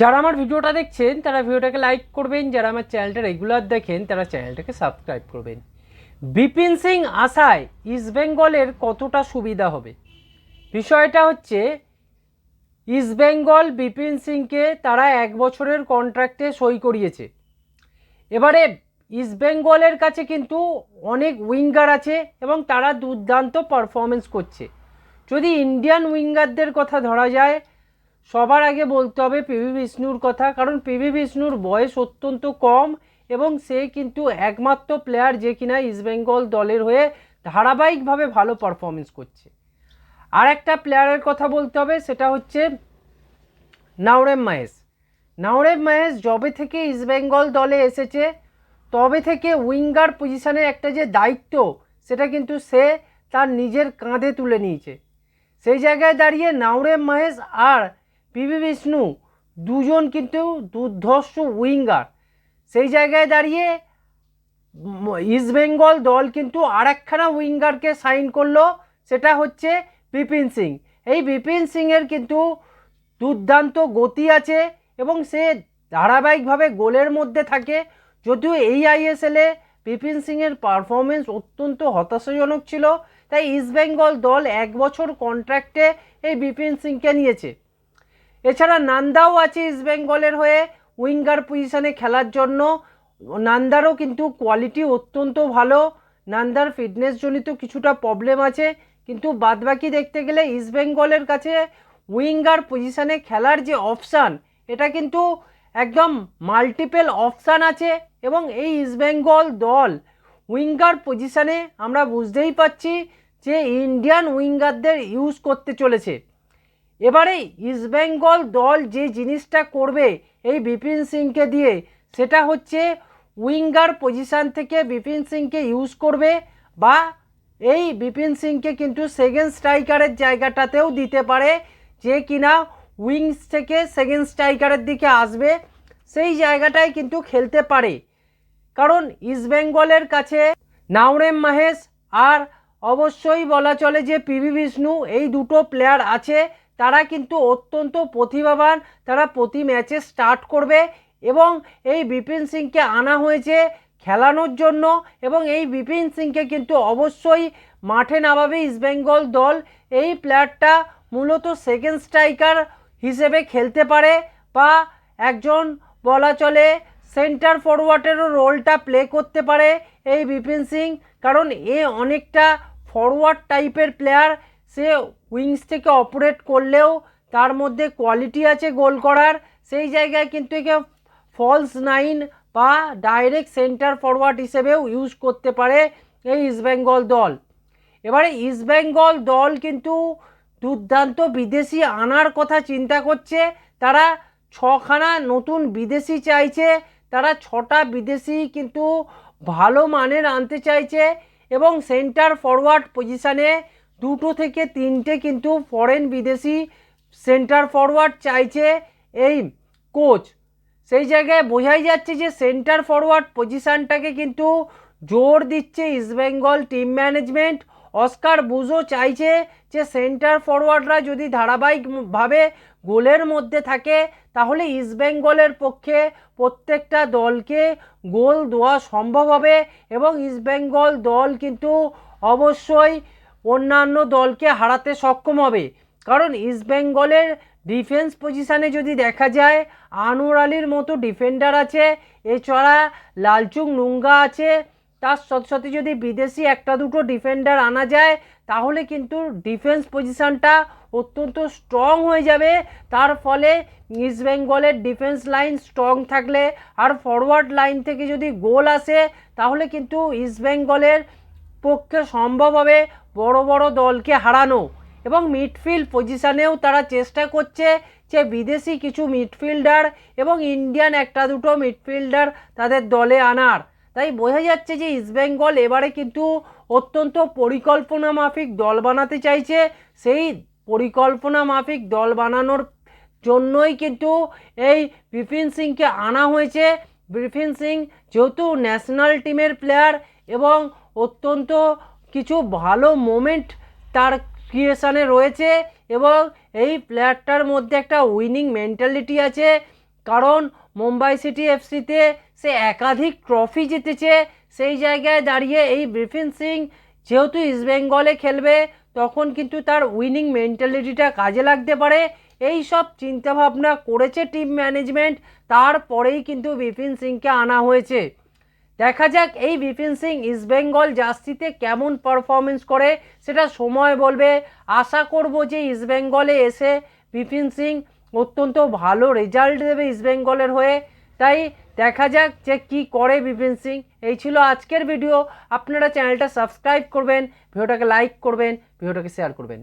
যারা আমার ভিডিওটা দেখছেন, তারা ভিডিওটাকে লাইক করবেন। যারা আমার চ্যানেলটা রেগুলার দেখেন, তারা চ্যানেলটাকে সাবস্ক্রাইব করবেন। বিপিন সিং আসায় ইস্টবেঙ্গলের কতটা সুবিধা হবে? বিষয়টা হচ্ছে ইস্টবেঙ্গল বিপিন সিংকে তারা এক বছরের কন্ট্রাক্টে সই করিয়েছে। এবারে ইস্টবেঙ্গলের কাছে কিন্তু অনেক উইঙ্গার আছে এবং তারা দুর্দান্ত পারফরমেন্স করছে। যদি ইন্ডিয়ান উইঙ্গারদের কথা ধরা যায় সবার আগে বলতে হবে পিভি বিষ্ণুর কথা, কারণ পিভি বিষ্ণুর বয়স অত্যন্ত কম এবং সে কিন্তু একমাত্র প্লেয়ার যে কিনা ইস্টবেঙ্গল দলের হয়ে ধারাবাহিকভাবে ভালো পারফরমেন্স করছে। আর একটা প্লেয়ারের কথা বলতে হবে, সেটা হচ্ছে নাওরেম মাহেশ। নাওরেম মাহেশ যবে থেকে ইস্টবেঙ্গল দলে এসেছে, তবে থেকে উইঙ্গার পজিশনের একটা যে দায়িত্ব, সেটা কিন্তু সে তার নিজের কাঁধে তুলে নিয়েছে। সেই জায়গায় দাঁড়িয়ে নাওরেম মাহেশ আর পিভি বিষ্ণু, দুজন কিন্তু দুর্ধর্ষ উইঙ্গার। সেই জায়গায় দাঁড়িয়ে ইস্টবেঙ্গল দল কিন্তু আর একখানা উইঙ্গারকে সাইন করল, সেটা হচ্ছে বিপিন সিং। এই বিপিন সিংয়ের কিন্তু দুর্দান্ত গতি আছে এবং সে ধারাবাহিকভাবে গোলের মধ্যে থাকে। যদিও এই আইএসএলে বিপিন সিংয়ের পারফরমেন্স অত্যন্ত হতাশাজনক ছিল, তাই ইস্টবেঙ্গল দল এক বছর কন্ট্রাক্টে এই বিপিন সিংকে নিয়েছে। এছাড়া নান্দাও আছে ইস্টবেঙ্গলের হয়ে, উইঙ্গার পজিশনে খেলার জন্য। নান্দারও কিন্তু কোয়ালিটি অত্যন্ত ভালো। নান্দার ফিটনেস জনিত কিছুটা প্রবলেম আছে। কিন্তু বাদবাকি দেখতে গেলে ইস্টবেঙ্গলের কাছে উইঙ্গার পজিশনে খেলার যে অপশান এটা কিন্তু একদম মাল্টিপেল অপশান আছে এবং এই ইস্টবেঙ্গল দল উইঙ্গার পজিশনে আমরা বুঝতেই পাচ্ছি যে ইন্ডিয়ান উইঙ্গারদের ইউজ করতে চলেছে। এবারে ইস্টবেঙ্গল দল যে জিনিসটা করবে এই বিপিন সিংকে দিয়ে, সেটা হচ্ছে উইঙ্গার পজিশান থেকে বিপিন সিংকে ইউজ করবে বা এই বিপিন সিংকে কিন্তু সেকেন্ড স্ট্রাইকারের জায়গাটাতেও দিতে পারে, যে কিনা উইংস থেকে সেকেন্ড স্ট্রাইকারের দিকে আসবে, সেই জায়গাটায় কিন্তু খেলতে পারে। কারণ ইস্টবেঙ্গলের কাছে নাওরেম মাহেশ আর অবশ্যই বলা চলে যে পিভি বিষ্ণু, এই দুটো প্লেয়ার আছে। তারা কিন্তু অত্যন্ত প্রতিভাবান, তারা প্রতি ম্যাচে স্টার্ট করবে এবং এই বিপিন সিংকে আনা হয়েছে খেলানোর জন্য এবং এই বিপিন সিংকে কিন্তু অবশ্যই মাঠে নামাবে ইস্টবেঙ্গল দল। এই প্লেয়ারটা মূলত সেকেন্ড স্ট্রাইকার হিসেবে খেলতে পারে বা একজন বলা চলে সেন্টার ফরওয়ার্ডেরও রোলটা প্লে করতে পারে এই বিপিন সিং। কারণ এ অনেকটা ফরওয়ার্ড টাইপের প্লেয়ার সে উইংস থেকে অপারেট করলেও তার মধ্যে কোয়ালিটি আছে গোল করার। সেই জায়গায় কিন্তু একে ফলস নাইন বা ডাইরেক্ট সেন্টার ফরওয়ার্ড হিসেবেও ইউজ করতে পারে এই ইস্টবেঙ্গল দল। এবারে ইস্টবেঙ্গল দল কিন্তু দুর্দান্ত বিদেশি আনার কথা চিন্তা করছে। তারা ছখানা নতুন বিদেশি চাইছে। তারা ছটা বিদেশি কিন্তু ভালো মানের আনতে চাইছে এবং সেন্টার ফরওয়ার্ড পজিশানে দুটো থেকে তিনটে কিন্তু ফরেন বিদেশি সেন্টার ফরওয়ার্ড চাইছে এই কোচ সেই জায়গায় বোঝাই যাচ্ছে যে সেন্টার ফরওয়ার্ড পজিশানটাকে কিন্তু জোর দিচ্ছে ইস্টবেঙ্গল টিম ম্যানেজমেন্ট অস্কার বুজো চাইছে যে সেন্টার ফরওয়ার্ডরা যদি ধারাবাহিকভাবে গোলের মধ্যে থাকে, তাহলে ইস্টবেঙ্গলের পক্ষে প্রত্যেকটা দলকে গোল দেওয়া সম্ভব হবে এবং ইস্টবেঙ্গল দল কিন্তু অবশ্যই অন্যান্য দলকে হারাতে সক্ষম হবে। কারণ ইস্টবেঙ্গলের ডিফেন্স পজিশানে যদি দেখা যায়, আনোয়ার আলীর মতো ডিফেন্ডার আছে, এছাড়া লালচুং নুঙ্গা আছে, তার সাথে সাথে যদি বিদেশি একটা দুটো ডিফেন্ডার আনা যায়, তাহলে কিন্তু ডিফেন্স পজিশানটা অত্যন্ত স্ট্রং হয়ে যাবে। তার ফলে ইস্টবেঙ্গলের ডিফেন্স লাইন স্ট্রং থাকলে আর ফরওয়ার্ড লাইন থেকে যদি গোল আসে, তাহলে কিন্তু ইস্টবেঙ্গলের পক্ষে সম্ভব হবে বড় বড় দলকে হারানো। এবং মিডফিল্ড পজিশানেও তারা চেষ্টা করছে যে বিদেশি কিছু মিডফিল্ডার এবং ইন্ডিয়ান একটা দুটো মিডফিল্ডার তাদের দলে আনার। তাই বোঝা যাচ্ছে যে ইস্টবেঙ্গল এবারে কিন্তু অত্যন্ত পরিকল্পনা মাফিক দল বানাতে চাইছে। সেই পরিকল্পনা মাফিক দল বানানোর জন্যই কিন্তু এই বিপিন সিংকে আনা হয়েছে। বিপিন সিং যেহেতু ন্যাশনাল টিমের প্লেয়ার এবং অত্যন্ত কিছু ভালো মোমেন্ট তার ক্রিয়েশানে রয়েছে এবং এই প্লেয়ারটার মধ্যে একটা উইনিং মেন্টালিটি আছে। কারণ মুম্বাই সিটি এফসিতে সে একাধিক ট্রফি জিতেছে। সেই জায়গায় দাঁড়িয়ে এই বিপিন সিং যেহেতু ইস্টবেঙ্গলে খেলবে, তখন কিন্তু তার উইনিং মেন্টালিটিটা কাজে লাগতে পারে। এই সব চিন্তাভাবনা করেছে টিম ম্যানেজমেন্ট তারপরেই কিন্তু বিপিন সিংকে আনা হয়েছে। দেখা যাক এই বিপিন সিং ইস্টবেঙ্গল জার্সিতে কেমন পারফরমেন্স করে, সেটা সময় বলবে। আশা করব যে ইস্টবেঙ্গলে এসে বিপিন সিং অত্যন্ত ভালো রেজাল্ট দেবে ইস্টবেঙ্গলের হয়ে। তাই দেখা যাক যে কি করে বিপিন সিং। এই ছিল আজকের ভিডিও আপনারা চ্যানেলটা সাবস্ক্রাইব করবেন ভিডিওটাকে লাইক করবেন ভিডিওটাকে শেয়ার করবেন।